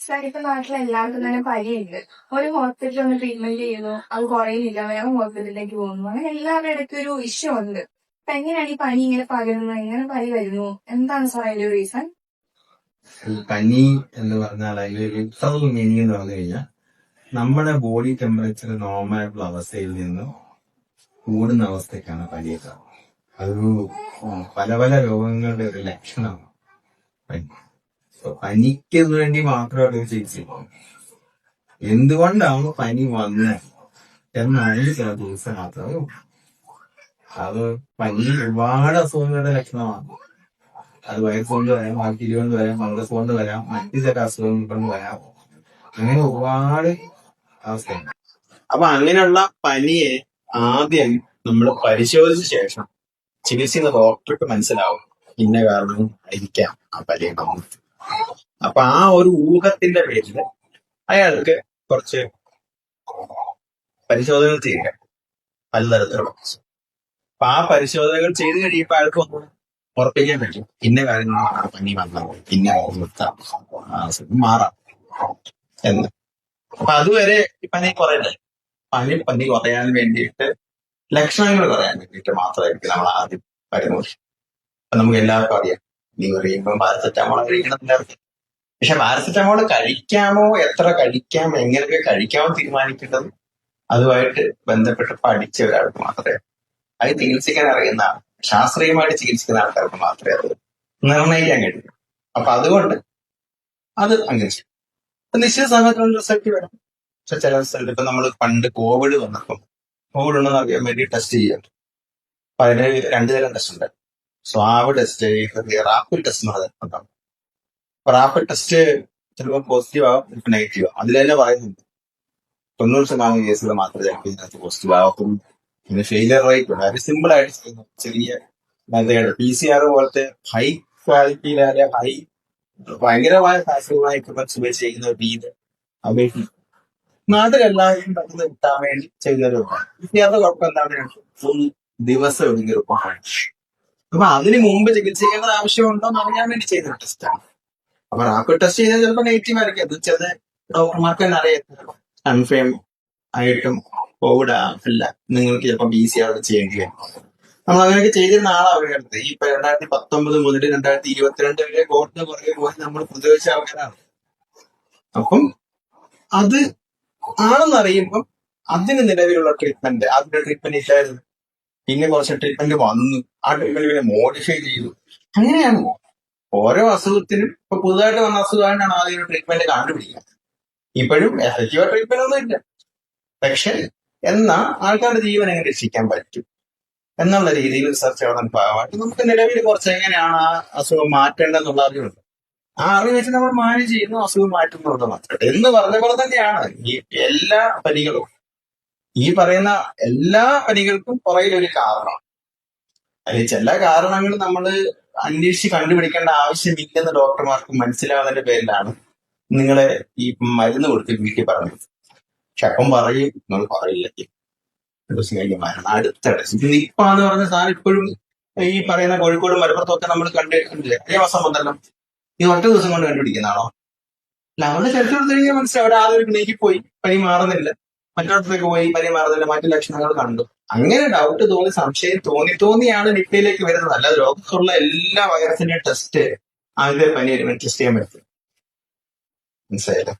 Sir നാട്ടിൽ എല്ലാവർക്കും തന്നെ പനിയുണ്ട് ഒരു ഹോസ്പിറ്റലിൽ ഒന്ന് ട്രീറ്റ്മെന്റ് ചെയ്യുന്നു അത് കുറയുന്നില്ല വേറെ ഹോസ്പിറ്റലിലേക്ക് പോകുന്നു. അങ്ങനെ എല്ലാവരുടെ ഇടയ്ക്ക് ഒരു ഇഷ്യൂ ഉണ്ട്. അപ്പൊ എങ്ങനെയാണ് ഈ പനി ഇങ്ങനെ പകരുന്നത്? എങ്ങനെ പനി വരുന്നു? എന്താണ് സാർ അതിന്റെ റീസൺ പനി എന്ന് പറഞ്ഞാൽ അതിലൊരു സൗണ്ട് മീനിങ് എന്ന് പറഞ്ഞു കഴിഞ്ഞാൽ നമ്മുടെ ബോഡി ടെമ്പറേച്ചർ നോർമൽ ആയിട്ടുള്ള അവസ്ഥയിൽ നിന്ന് കൂടുന്ന അവസ്ഥയ്ക്കാണ് പനിയൊക്കെ അതൊരു പല പല രോഗങ്ങളുടെ ഒരു ലക്ഷണമാണ് പനി. പനിക്ക് വേണ്ടി മാത്രമാണ് ചേച്ചി ചികിത്സ എന്തുകൊണ്ടാണ് പനി വന്നത് എന്നാണ് ചില ചികിത്സ ഉള്ളൂ. അത് പനി ഒരുപാട് അസുഖങ്ങളുടെ ലക്ഷണമാണ്. അത് വയസ്സ് കൊണ്ട് വരാം ബാക്ടീരിയ കൊണ്ട് വരാം ഫംഗസ് കൊണ്ട് വരാം മറ്റു ചില അസുഖങ്ങൾ കൊണ്ട് വരാം. അങ്ങനെ ഒരുപാട് അവസ്ഥയുണ്ട്. അപ്പൊ അങ്ങനെയുള്ള പനിയെ ആദ്യം നമ്മൾ പരിശോധിച്ച ശേഷം ചികിത്സിക്കുന്ന ഡോക്ടർക്ക് മനസ്സിലാവും ഇന്ന കാരണം ആയിരിക്കാം ആ പനി ഉണ്ടാവുന്നത്. അപ്പൊ ആ ഒരു ഊഹത്തിന്റെ പേരിൽ അയാൾക്ക് കുറച്ച് പരിശോധനകൾ ചെയ്യുക. പലതരത്തിലുള്ള അപ്പൊ ആ പരിശോധനകൾ ചെയ്ത് കഴിയുമ്പോൾ അയാൾക്ക് ഒന്ന് ഉറപ്പിക്കാൻ പറ്റും. ഇന്ന കാര്യങ്ങളാണ് പനി വന്നത്. ഇന്ന കാര്യം മാറാം എന്ന്. അപ്പൊ അതുവരെ പനി കുറയട്ടെ പനി പനി കുറയാൻ വേണ്ടിയിട്ട് ലക്ഷണങ്ങൾ കുറയാൻ വേണ്ടിയിട്ട് മാത്രമായിരിക്കും നമ്മൾ ആദ്യം വരുന്നത് അപ്പൊ നമുക്ക് എല്ലാവർക്കും അറിയാം. നീ പറയുമ്പോൾ പാരസെറ്റാമോൾ കഴിക്കണം എല്ലാവർക്കും പക്ഷെ പാരസെറ്റമോൾ കഴിക്കാമോ? എത്ര കഴിക്കാം? എങ്ങനെയൊക്കെ കഴിക്കാമോ തീരുമാനിക്കേണ്ടത്? അതുമായിട്ട് ബന്ധപ്പെട്ട് പഠിച്ച ഒരാൾക്ക് മാത്രമേ അത് ചികിത്സിക്കാൻ അറിയുന്ന ശാസ്ത്രീയമായിട്ട് ചികിത്സിക്കുന്ന ആൾക്കാർക്ക് മാത്രമേ അത് നിർണയിക്കാൻ കഴിയൂ. അപ്പൊ അതുകൊണ്ട് അത് അങ്ങനെ ചെയ്യും. നിശ്ചിത സമയത്തിനുള്ള റിസൾട്ട് വരും. പക്ഷെ ചില റിസൾട്ട് ഇപ്പൊ നമ്മൾ പണ്ട് കോവിഡ് വന്നപ്പം കോവിഡ് ഉണ്ടെന്ന് അറിയാൻ വേണ്ടി ടെസ്റ്റ് ചെയ്യുന്നുണ്ട് അപ്പൊ അതിന് രണ്ടു തരം ടെസ്റ്റ് ഉണ്ട് സ്വാവ് ടെസ്റ്റ് റാപ്പിഡ് ടെസ്റ്റ് എന്ന് പറയുന്നുണ്ടാവും അപ്പൊ റാപ്പിഡ് ടെസ്റ്റ് ചിലപ്പോൾ പോസിറ്റീവ് ആവാം ചിലപ്പോൾ നെഗറ്റീവ് ആവും. അതിൽ തന്നെ തൊണ്ണൂറ് ശതമാനം കേസുകൾ മാത്രമേ ചിലപ്പോൾ ഇതിനകത്ത് പോസിറ്റീവ് ആവാത്തും പിന്നെ ഫെയിലിയർ റേറ്റ് ഉണ്ട്. അതായത് സിമ്പിൾ ആയിട്ട് ചെയ്യുന്നു. ചെറിയ മെത്തേഡ് പി സി ആർ പോലത്തെ ഹൈ ക്വാളിറ്റിയിലെ ഹൈ ഭയങ്കരമായ ഫാസിലുമായ എക്യുപ്മെന്റ്സ് ചെയ്യുന്ന ഒരു രീതി അപേക്ഷിച്ച് നാട്ടിലെല്ലാവരും പെട്ടെന്ന് കിട്ടാൻ വേണ്ടി ചെയ്യുന്നൊരു ആറിന്റെ കുഴപ്പം എന്താണ് ഫുൾ ദിവസം റിപ്പോർട്ടാണ് അപ്പൊ അതിന് മുമ്പ് ചികിത്സിക്കേണ്ടത് ആവശ്യമുണ്ടോ എന്ന് അറിയാൻ വേണ്ടി ചെയ്യുന്ന ടെസ്റ്റാണ് അപ്പൊ റാപ്പിഡ് ടെസ്റ്റ് ചെയ്താൽ ചിലപ്പോൾ നെഗറ്റീവ് ആയിരിക്കും. അത് ചില ഡോക്ടർമാർക്ക് തന്നെ അറിയാം. കൺഫേം ആയിട്ടും കോവിഡ് അല്ല നിങ്ങൾക്ക് ചിലപ്പോൾ ബി സി ആർ ചെയ്യേണ്ടി വരും നമ്മൾ അങ്ങനെയൊക്കെ ചെയ്തിരുന്ന ആളാണ് ഈ ഇപ്പൊ രണ്ടായിരത്തി പത്തൊമ്പത് മുതൽ രണ്ടായിരത്തി ഇരുപത്തിരണ്ട് വരെ കോവിഡിന് പുറകെ പോയി നമ്മൾ പ്രതിരോധിച്ച ആൾക്കാരാണ്. അപ്പം അത് ആണെന്ന് അറിയുമ്പം അതിന് നിലവിലുള്ള ട്രീറ്റ്മെന്റ് അതിന്റെ ട്രീറ്റ്മെന്റ് ഇല്ലായിരുന്നു. പിന്നെ കുറച്ച് ട്രീറ്റ്മെന്റ് വന്നു. ആ ട്രീറ്റ്മെന്റ് പിന്നെ മോഡിഫൈ ചെയ്തു. അങ്ങനെയാണ് ഓരോ അസുഖത്തിനും ഇപ്പൊ പുതുതായിട്ട് വന്ന അസുഖമായിട്ടാണ് ആദ്യം ട്രീറ്റ്മെന്റ് കണ്ടുപിടിക്കുക. ഇപ്പോഴും എഫക്റ്റീവ് ട്രീറ്റ്മെന്റ് ഒന്നും ഇല്ല. പക്ഷെ എന്നാ ആൾക്കാരുടെ ജീവൻ എങ്ങനെ രക്ഷിക്കാൻ പറ്റും? എന്നുള്ള രീതിയിൽ റിസർച്ച് നടന്ന ഭാഗമായിട്ട് നമുക്ക് നിലവിൽ കുറച്ച് എങ്ങനെയാണ് ആ അസുഖം മാറ്റേണ്ടതെന്നുള്ള അറിവുണ്ട്. ആ അറിവ് വെച്ച് നമ്മൾ മാനേജ് ചെയ്യുന്നു അസുഖം മാറ്റുന്നുള്ളത് മാത്രം. എന്ന് പറഞ്ഞ പോലെ തന്നെയാണ് ഈ എല്ലാ പനികളും. ഈ പറയുന്ന എല്ലാ പനികൾക്കും പുറകിലൊരു കാരണം അതിൽ ചില കാരണങ്ങൾ നമ്മൾ അന്വേഷിച്ച് കണ്ടുപിടിക്കേണ്ട ആവശ്യമില്ലെന്ന് ഡോക്ടർമാർക്ക് മനസ്സിലാവുന്നതിന്റെ പേരിലാണ് നിങ്ങളെ ഈ മരുന്ന് കൊടുത്ത് വീട്ടിൽ പറഞ്ഞത്. പക്ഷെ അപ്പം പറയും നിങ്ങൾ പറയില്ല. മരണം. അടുത്തിടെ നിപ്പ എന്ന് പറഞ്ഞ സാധനം ഇപ്പോഴും ഈ പറയുന്ന കോഴിക്കോട് മലപ്പുറത്തൊക്കെ നമ്മൾ കണ്ട് കണ്ടില്ലേ? അതേ മാസം വന്നല്ലോ. ഈ ഒറ്റ ദിവസം കൊണ്ട് കണ്ടുപിടിക്കുന്നതാണോ? അല്ല അവിടെ ചരിത്രം കഴിഞ്ഞാൽ മനസ്സിലാവും. അവിടെ ആദ്യം ക്ലിനിക്കിൽ പോയി പനി മാറുന്നില്ല. മറ്റിടത്തേക്ക് പോയി പരിമാറുന്നതിന്റെ മറ്റു ലക്ഷണങ്ങൾ കണ്ടു. അങ്ങനെ ഡൗട്ട് തോന്നി സംശയം തോന്നി തോന്നിയാണ് നിപ്പയിലേക്ക് വരുന്നത്. അല്ലാതെ ലോകത്തുള്ള എല്ലാ വൈറസിന്റെയും ടെസ്റ്റ് ആദ്യത്തെ പനി ടെസ്റ്റ് ചെയ്യാൻ പറ്റും. മനസ്സിലായല്ലോ?